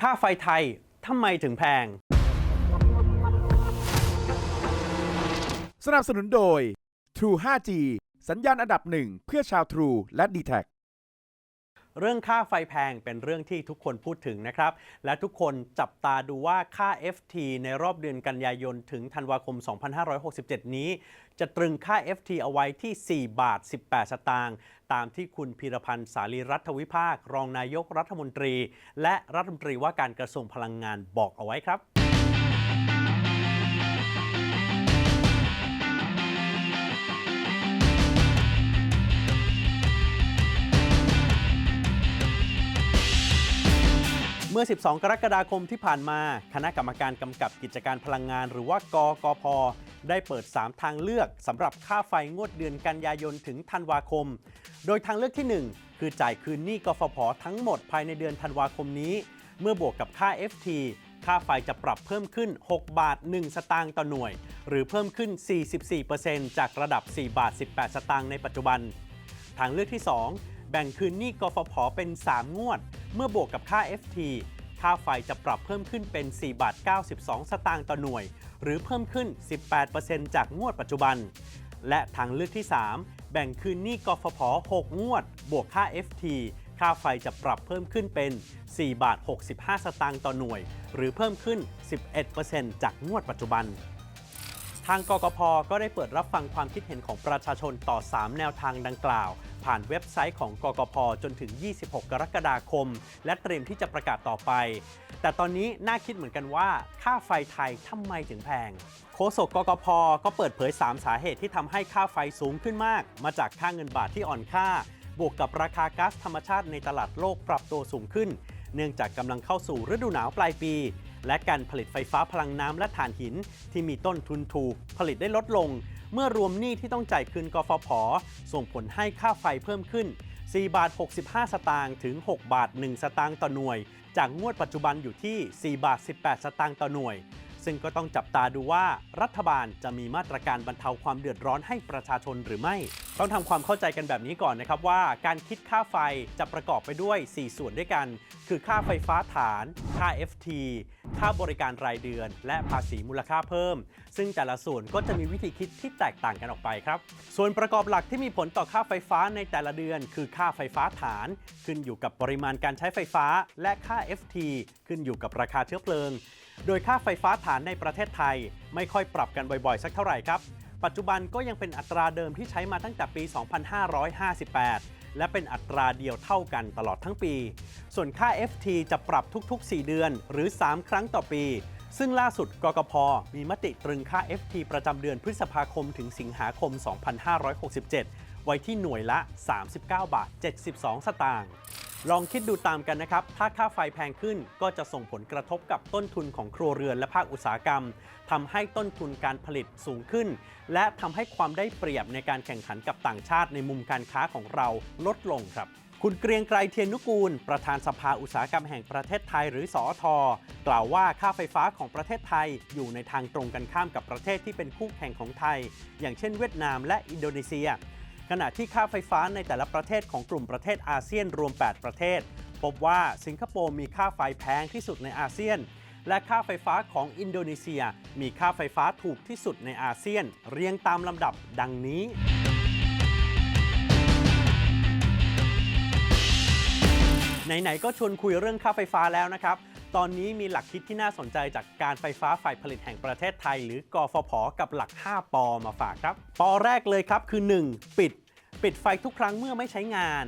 ค่าไฟไทยทำไมถึงแพง สนับสนุนโดย True 5G สัญญาณอันดับหนึ่งเพื่อชาว True และ d t แท เรื่องค่าไฟแพงเป็นเรื่องที่ทุกคนพูดถึงนะครับ และทุกคนจับตาดูว่าค่า FT ในรอบเดือนกันยายนถึงธันวาคม 2567 นี้ จะตรึงค่า FT เอาไว้ที่ 4 บาท 18 สตางค์ตามที่คุณพีรพันธ์สาลีรัฐวิภาค รองนายกรัฐมนตรี และรัฐมนตรีว่าการกระทรวงพลังงานบอกเอาไว้ครับ มื่อ 12 กรกฎาคมที่ผ่านมา คณะกรรมการกำกับกิจการพลังงาน หรือว่ากกพ ได้เปิด 3 ทางเลือกสำหรับค่าไฟงวดเดือนกันยายนถึงธันวาคม โดยทางเลือกที่ 1 คือจ่ายคืนหนี้กฟผทั้งหมดภายในเดือนธันวาคมนี้ เมื่อบวกกับค่า FT ค่าไฟจะปรับเพิ่มขึ้น 6 บาท 1 สตางค์ต่อหน่วย หรือเพิ่มขึ้น 44%จากระดับ 4 บาท 18 สตางค์ในปัจจุบัน ทางเลือกที่ 2 แบ่งคืนหนี้กฟผเป็น 3 งวด เมื่อบวกกับค่า FT ค่าไฟจะปรับเพิ่มขึ้นเป็น 4 บาท 92 สตางค์ต่อหน่วย หรือเพิ่มขึ้น 18%จากงวดปัจจุบัน และทางเลือกที่ 3 แบ่งคืนหนี้กฟผ 6 งวด บวกค่า FT ค่าไฟจะปรับเพิ่มขึ้นเป็น 4 บาท 65 สตางค์ต่อหน่วย หรือเพิ่มขึ้น 11%จากงวดปัจจุบัน ทางกกพก็ได้เปิดรับฟังความคิดเห็นของประชาชนต่อ 3 แนวทางดังกล่าว ผ่านเว็บไซต์ของกกพจนถึง 26 กรกฎาคม และเตรียมที่จะประกาศต่อไป แต่ตอนนี้น่าคิดเหมือนกันว่า ค่าไฟไทยทำไมถึงแพงโฆษกกกพก็เปิดเผย 3 สาเหตุที่ทำให้ค่าไฟสูงขึ้นมาก มาจากค่าเงินบาทที่อ่อนค่า บวกกับราคาก๊าซธรรมชาติในตลาดโลกปรับตัวสูงขึ้น เนื่องจากกำลังเข้าสู่ฤดูหนาวปลายปี และการผลิตไฟฟ้าพลังน้ำและถ่านหิน ที่มีต้นทุนถูก ผลิตได้ลดลง เมื่อรวมหนี้ที่ต้องจ่ายคืนกฟผ ส่งผลให้ค่าไฟเพิ่มขึ้น 4 บาท 65 สตางค์ถึง 6 บาท 1 สตางค์ต่อหน่วย จากงวดปัจจุบันอยู่ที่ 4 บาท 18 สตางค์ต่อหน่วย ซึ่งก็ต้องจับตาดูว่ารัฐบาลจะมีมาตรการบรรเทาความเดือดร้อนให้ประชาชนหรือไม่ ต้องทำความเข้าใจกันแบบนี้ก่อนนะครับว่า การคิดค่าไฟจะประกอบไปด้วย 4 ส่วนด้วยกัน คือค่าไฟฟ้าฐาน ค่า FT ค่าบริการรายเดือน และภาษีมูลค่าเพิ่ม ซึ่งแต่ละส่วนก็จะมีวิธีคิดที่แตกต่างกันออกไปครับ ส่วนประกอบหลักที่มีผลต่อค่าไฟฟ้าในแต่ละเดือน คือค่าไฟฟ้าฐาน ขึ้นอยู่กับปริมาณการใช้ไฟฟ้า และค่า FT ขึ้นอยู่กับราคาเชื้อเพลิง โดยค่าไฟฟ้าฐานในประเทศไทย ไม่ค่อยปรับกันบ่อยๆ สักเท่าไหร่ครับ ปัจจุบันก็ยังเป็นอัตราเดิมที่ใช้มาตั้งแต่ปี 2558 และเป็นอัตราเดียวเท่ากันตลอดทั้งปี ส่วนค่า FT จะปรับทุก ๆ 4 เดือน หรือ 3 ครั้งต่อปี ซึ่งล่าสุดกกพ มีมติตรึงค่า FT ประจำเดือนพฤษภาคมถึงสิงหาคม 2567 ไว้ที่หน่วยละ 39 บาท 72 สตางค์ ลองคิดดูตามกันนะครับ ถ้าค่าไฟแพงขึ้นก็จะส่งผลกระทบกับต้นทุนของครัวเรือนและภาคอุตสาหกรรมทำให้ต้นทุนการผลิตสูงขึ้น และทำให้ความได้เปรียบในการแข่งขันกับต่างชาติในมุมการค้าของเราลดลงครับ คุณเกรียงไกรเทียนนุกูล ประธานสภาอุตสาหกรรมแห่งประเทศไทยหรือสอทกล่าวว่าค่าไฟฟ้าของประเทศไทยอยู่ในทางตรงกันข้ามกับประเทศที่เป็นคู่แข่งของไทย อย่างเช่น เวียดนามและอินโดนีเซีย ขณะที่ค่าไฟฟ้าในแต่ละประเทศของกลุ่มประเทศอาเซียนรวม 8 ประเทศ พบว่าสิงคโปร์มีค่าไฟแพงที่สุดในอาเซียน และค่าไฟฟ้าของอินโดนีเซีย มีค่าไฟฟ้าถูกที่สุดในอาเซียน เรียงตามลำดับดังนี้ไหนๆก็ชวนคุยเรื่องค่าไฟฟ้าแล้วนะครับ ตอนนี้มีหลักคิดที่น่าสนใจจากการไฟฟ้าฝ่ายผลิตแห่งประเทศไทย หรือกฟผ กับหลัก 5 ปอมาฝากครับ ปอแรกเลยครับคือ 1. ปิด ปิดไฟทุกครั้งเมื่อไม่ใช้งาน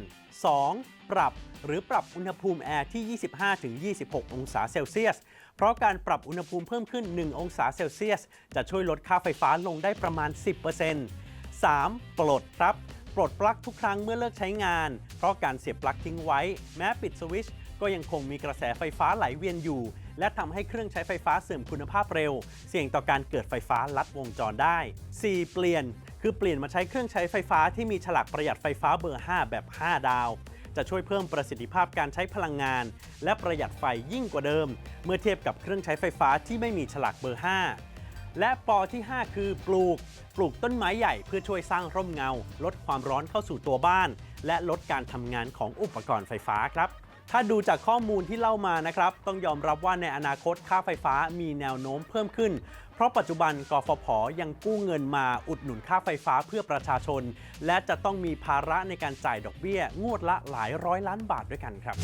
2. ปรับหรือปรับอุณหภูมิแอร์ที่ 25-26 องศาเซลเซียส เพราะการปรับอุณหภูมิเพิ่มขึ้น 1 องศาเซลเซียส จะช่วยลดค่าไฟฟ้าลงได้ประมาณ 10% 3. ปลดครับ ปลดปลั๊กทุกครั้งเมื่อเลิกใช้งาน เพราะการเสียบปลั๊กทิ้งไว้ แม้ปิดสวิตช์ก็ยังคงมีกระแสไฟฟ้าไหลเวียนอยู่ และทำให้เครื่องใช้ไฟฟ้าเสื่อมคุณภาพเร็ว เสี่ยงต่อการเกิดไฟฟ้าลัดวงจรได้ 4. เปลี่ยน คือเปลี่ยนมาใช้เครื่องใช้ไฟฟ้าที่มีฉลากประหยัดไฟฟ้าเบอร์ 5 แบบ 5 ดาว จะช่วยเพิ่มประสิทธิภาพการใช้พลังงาน และประหยัดไฟยิ่งกว่าเดิม เมื่อเทียบกับเครื่องใช้ไฟฟ้าที่ไม่มีฉลากเบอร์ 5 และปอที่ 5 คือปลูก ปลูกต้นไม้ใหญ่เพื่อช่วยสร้างร่มเงา ลดความร้อนเข้าสู่ตัวบ้าน และลดการทำงานของอุปกรณ์ไฟฟ้าครับ ถ้าดูจากข้อมูลที่เล่ามานะครับ ต้องยอมรับว่าในอนาคตค่าไฟฟ้ามีแนวโน้มเพิ่มขึ้น เพราะปัจจุบันกฟผยังกู้เงินมาอุดหนุนค่าไฟฟ้าเพื่อประชาชน และจะต้องมีภาระในการจ่ายดอกเบี้ย งวดละหลายร้อยล้านบาทด้วยกันครับ